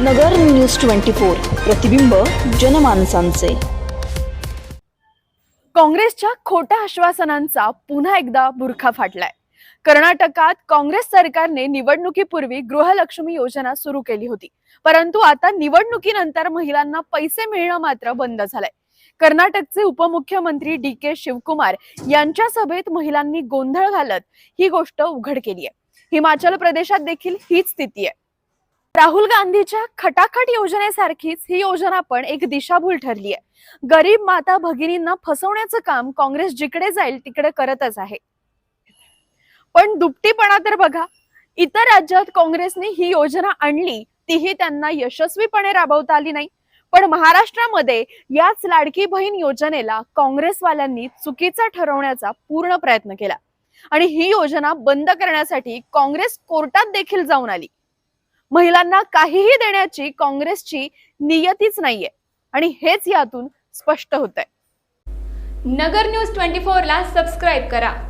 नगर news twenty four प्रतिबिंब जनमानसांचे. काँग्रेसच्या खोट्या आश्वासनांचा पुन्हा एकदा बुरखा फाटलाय. कर्नाटकात काँग्रेस सरकारने निवडणुकीपूर्वी गृहलक्ष्मी योजना सुरू केली होती. परंतु आता निवडणुकीनंतर महिलांना पैसे मिळणं मात्र बंद झालंय. कर्नाटकचे उपमुख्यमंत्री डी के शिवकुमार यांच्या सभेत महिलांनी गोंधळ घालत ही गोष्ट उघड केली आहे हिमाचल प्रदेशात देखील हीच स्थिती आहे. राहुल गांधीच्या खटाखट योजनेसारखीच ही योजना पण एक दिशाभूल ठरली आहे. गरीब माता भगिनींना फसवण्याचं काम काँग्रेस जिकडे जाईल तिकडे करतच आहे. पण दुपटीपणा तर बघा इतर राज्यात काँग्रेसने ही योजना आणली तीही त्यांना यशस्वीपणे राबवता आली नाही. पण महाराष्ट्रामध्ये याच लाडकी बहीण योजनेला काँग्रेसवाल्यांनी चुकीचा ठरवण्याचा पूर्ण प्रयत्न केला. आणि ही योजना बंद करण्यासाठी काँग्रेस कोर्टात देखील जाऊन आली. महिलांना काहीही देण्याची काँग्रेसची नियतीच नाहीये. आणि हेच यातून स्पष्ट होत आहे नगर न्यूज ट्वेंटी फोरला सबस्क्राईब करा.